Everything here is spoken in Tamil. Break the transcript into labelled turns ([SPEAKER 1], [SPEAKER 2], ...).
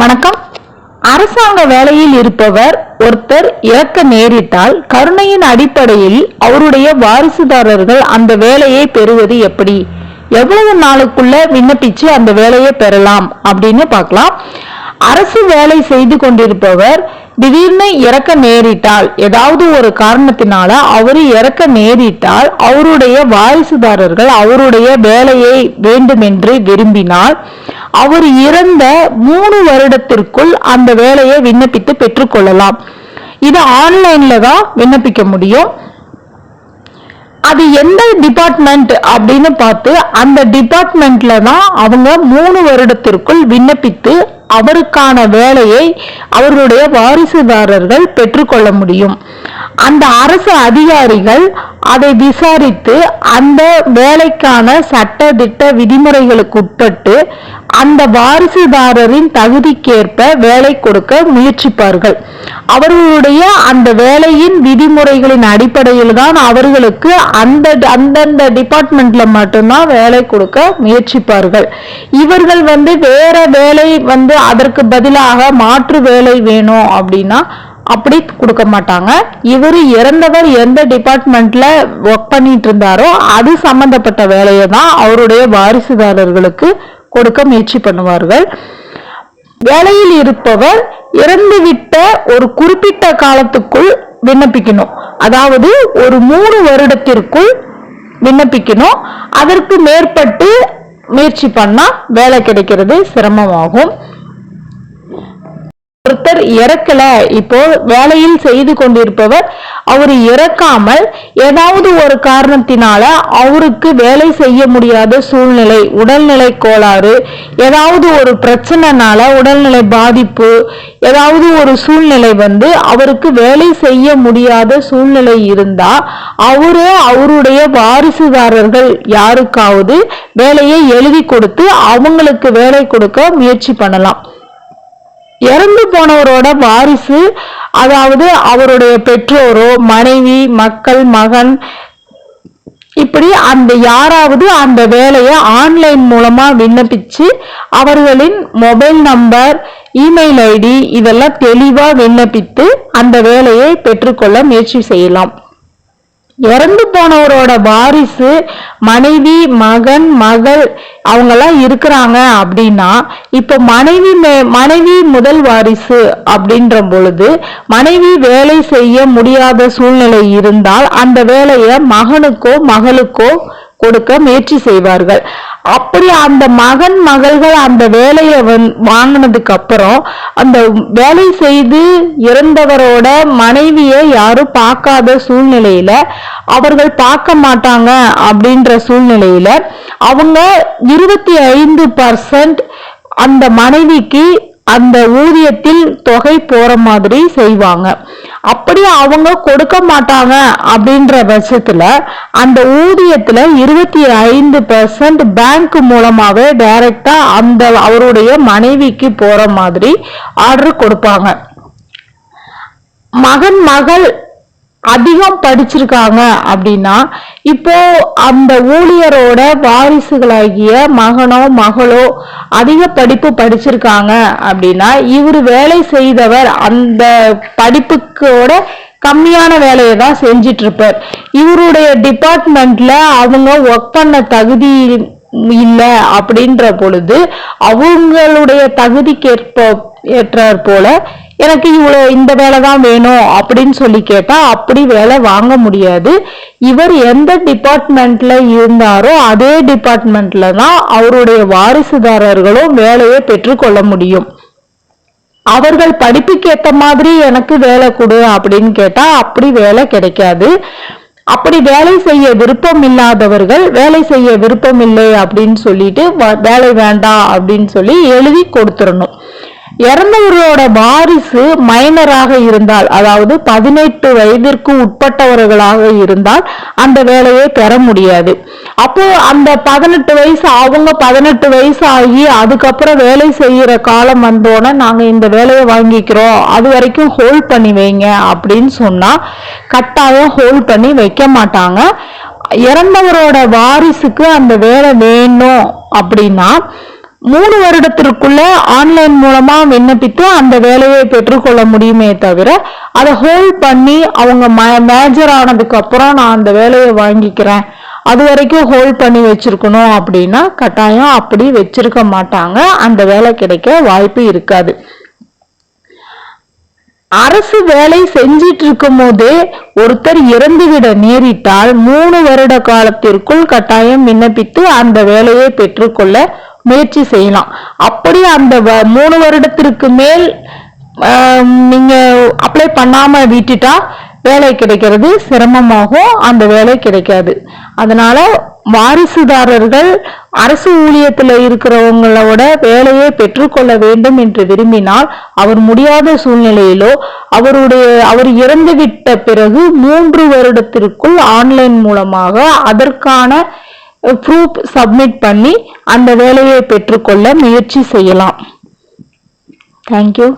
[SPEAKER 1] வணக்கம். அரசாங்க வேலையில் இருப்பவர் ஒருத்தர் இறக்க நேரிட்டால் கருணையின் அடிப்படையில் அவருடைய வாரிசுதாரர்கள் அந்த வேலையை பெறுவது எப்படி? எவ்வளவு நாளுக்குள்ள விண்ணப்பிச்சு அந்த வேலையை பெறலாம் அப்படின்னு பார்க்கலாம். அரசு வேலை செய்து கொண்டிருப்பவர் திடீர்னு இறக்க நேரிட்டால் ஏதாவது ஒரு காரணத்தினால அவரு இறக்க நேரிட்டால் அவருடைய வாரிசுதாரர்கள் அவருடைய வேலையை வேண்டுமென்று விரும்பினால் அவர் இறந்த மூணு வருடத்திற்குள் அந்த வேலையை விண்ணப்பித்து பெற்றுக்கொள்ளலாம். இது ஆன்லைன்ல தான் விண்ணப்பிக்க முடியும். அது எந்த டிபார்ட்மெண்ட் அப்படின்னு பார்த்து அந்த டிபார்ட்மெண்ட்ல தான் அவங்க மூணு வருடத்திற்குள் விண்ணப்பித்து அவருக்கான வேலையை அவர்களுடைய வாரிசுதாரர்கள் பெற்றுக்கொள்ள முடியும். அந்த அரசு அதிகாரிகள் அதை விசாரித்து அந்த வேலைக்கான சட்ட திட்ட விதிமுறைகளுக்கு உட்பட்டு அந்த வாரிசுதாரரின் தகுதிக்கேற்ப வேலை கொடுக்க முயற்சிப்பார்கள். அவர்களுடைய அந்த வேலையின் விதிமுறைகளின் அடிப்படையில் தான் அவர்களுக்கு அந்த அந்தந்த டிபார்ட்மெண்ட்ல மட்டும்தான் வேலை கொடுக்க முயற்சிப்பார்கள். இவர்கள் வந்து வேற வேலை வந்து அதற்கு பதிலாக மாற்று வேலை வேணும் அப்படின்னா அப்படி கொடுக்க மாட்டாங்க. இவர் இறந்தவர் எந்த டிபார்ட்மெண்ட்ல ஒர்க் பண்ணிட்டு இருந்தாரோ அது சம்பந்தப்பட்ட வேலையை தான் அவருடைய வாரிசுதாரர்களுக்கு கொடுக்க முயற்சி பண்ணுவார்கள். வேலையில் இருப்பவர் இறந்துவிட்ட ஒரு குறிப்பிட்ட காலத்துக்குள் விண்ணப்பிக்கணும். அதாவது ஒரு மூணு வருடத்திற்குள் விண்ணப்பிக்கணும். அதற்கு மேற்பட்டு முயற்சி பண்ணா வேலை கிடைக்கிறது சிரமமாகும். ஒருத்தர் இறக்கல இப்போ வேலையில் செய்து கொண்டிருப்பவர் அவர் இறக்காமல் ஏதாவது ஒரு காரணத்தினால அவருக்கு வேலை செய்ய முடியாத சூழ்நிலை உடல்நிலை கோளாறு ஏதாவது ஒரு பிரச்சனைனால உடல்நிலை பாதிப்பு ஏதாவது ஒரு சூழ்நிலை வந்து அவருக்கு வேலை செய்ய முடியாத சூழ்நிலை இருந்தா அவரே அவருடைய வாரிசுதாரர்கள் யாருக்காவது வேலையை எழுதி கொடுத்து அவங்களுக்கு வேலை கொடுக்க முயற்சி பண்ணலாம். இறந்து போனவரோட வாரிசு அதாவது அவருடைய பெற்றோரோ மனைவி மக்கள் மகன் இப்படி அந்த யாராவது அந்த வேலையை ஆன்லைன் மூலமா விண்ணப்பிச்சு அவர்களின் மொபைல் நம்பர் இமெயில் ஐடி இதெல்லாம் தெளிவா விண்ணப்பித்து அந்த வேலையை பெற்றுக்கொள்ள முயற்சி செய்யலாம். இறந்து போனவரோட வாரிசு மனைவி மகன் மகள் அவங்கெல்லாம் இருக்கிறாங்க அப்படின்னா இப்போ மனைவி மே- மனைவி முதல் வாரிசு அப்படின்ற பொழுது மனைவி வேலை செய்ய முடியாத சூழ்நிலை இருந்தால் அந்த வேலையை மகனுக்கோ மகளுக்கோ கொடுக்க முயற்சி செய்வார்கள். அப்படி அந்த மகன் மகள்கள் அந்த வேலையை வந் வாங்கினதுக்கு அப்புறம் அந்த வேலை செய்து இறந்தவரோட மனைவியை யாரும் பார்க்காத சூழ்நிலையில அவர்கள் பார்க்க மாட்டாங்க அப்படின்ற சூழ்நிலையில அவங்க இருபத்தி ஐந்து பர்சன்ட் அந்த மனைவிக்கு அந்த ஊதியத்தில் தொகை போற மாதிரி செய்வாங்க. அப்படி அவங்க கொடுக்க மாட்டாங்க அப்படின்ற பட்சத்துல அந்த ஊதியத்துல இருபத்தி ஐந்து பெர்சன்ட் பேங்க் மூலமாவே டைரக்டா அந்த அவருடைய மனைவிக்கு போற மாதிரி ஆர்டர் கொடுப்பாங்க. மகன் மகள் அதிகம் படிச்சிருக்காங்க அப்படின்னா இப்போ அந்த ஊழியரோட வாரிசுகளாகிய மகனோ மகளோ அதிக படிப்பு படிச்சிருக்காங்க அப்படின்னா இவர் வேலை செய்தவர் அந்த படிப்புக்கோட கம்மியான வேலையை தான் செஞ்சிட்டு இருப்பார் இவருடைய டிபார்ட்மெண்ட்ல அவங்க ஒர்க் பண்ண தகுதி இல்லை அப்படின்ற பொழுது அவங்களுடைய தகுதிக்கேற்ப ஏற்றாற் போல எனக்கு இவ்வளோ இந்த வேலை தான் வேணும் அப்படின்னு சொல்லி கேட்டால் அப்படி வேலை வாங்க முடியாது. இவர் எந்த டிபார்ட்மெண்ட்ல இருந்தாரோ அதே டிபார்ட்மெண்ட்ல தான் அவருடைய வாரிசுதாரர்களும் வேலையை பெற்றுக்கொள்ள முடியும். அவர்கள் படிப்புக்கு ஏற்ற மாதிரி எனக்கு வேலை கொடு அப்படின்னு கேட்டா அப்படி வேலை கிடைக்காது. அப்படி வேலை செய்ய விருப்பம் இல்லாதவர்கள் வேலை செய்ய விருப்பம் இல்லை அப்படின்னு சொல்லிட்டு வ- வேலை வேண்டாம் அப்படின்னு சொல்லி எழுதி கொடுத்துடணும் இறந்தவர்களோட வாரிசு மைனராக இருந்தால் அதாவது பதினெட்டு வயதிற்கு உட்பட்டவர்களாக இருந்தால் அந்த வேலையை பெற முடியாது. அப்போ அந்த பதினெட்டு வயசு அவங்க பதினெட்டு வயசு ஆகி அதுக்கப்புறம் வேலை செய்யற காலம் வந்தோடனே நாங்க இந்த வேலையை வாங்கிக்கிறோம். அது வரைக்கும் ஹோல்ட் பண்ணி வைங்க அப்படின்னு சொன்னா கட்டாயம் ஹோல்ட் பண்ணி வைக்க மாட்டாங்க. இறந்தவரோட வாரிசுக்கு அந்த வேலை வேணும் அப்படின்னா மூணு வருடத்திற்குள்ள ஆன்லைன் மூலமா விண்ணப்பித்து அந்த வேலையை பெற்றுக்கொள்ள முடியுமே தவிர அதை ஹோல்ட் பண்ணி அவங்க மேஜர் ஆனதுக்கு அப்புறம் நான் அந்த வேலையை வாங்கிக்கிறேன். அது வரைக்கும் ஹோல்ட் பண்ணி வச்சிருக்கணும் அப்படின்னா கட்டாயம் அப்படி வச்சிருக்க மாட்டாங்க. அந்த வேலை கிடைக்க வாய்ப்பு இருக்காது. அரசு வேலை செஞ்சிட்டு இருக்கும் போதே ஒருத்தர் இறந்துவிட நேரிட்டால் மூணு வருட காலத்திற்குள் கட்டாயம் விண்ணப்பித்து அந்த வேலையை பெற்றுக்கொள்ள முயற்சி செய்யலாம். அப்படி அந்த மூணு வருடத்திற்கு மேல் நீங்க அப்ளை பண்ணாம விட்டுட்டா வேலை கிடைக்கிறது சிரமமாகும் அந்த வேலை கிடைக்காது. அதனால வாரிசுதாரர்கள் அரசு ஊழியத்தில் இருக்கிறவங்களோட வேலையை பெற்றுக்கொள்ள வேண்டும் என்று விரும்பினால் அவர் முடியாத சூழ்நிலையிலோ அவருடைய அவர் இறந்துவிட்ட பிறகு மூன்று வருடத்திற்குள் ஆன்லைன் மூலமாக அதற்கான ப்ரூஃப் சப்மிட் பண்ணி அந்த வேலையை பெற்றுக்கொள்ள முயற்சி செய்யலாம். தேங்க்யூ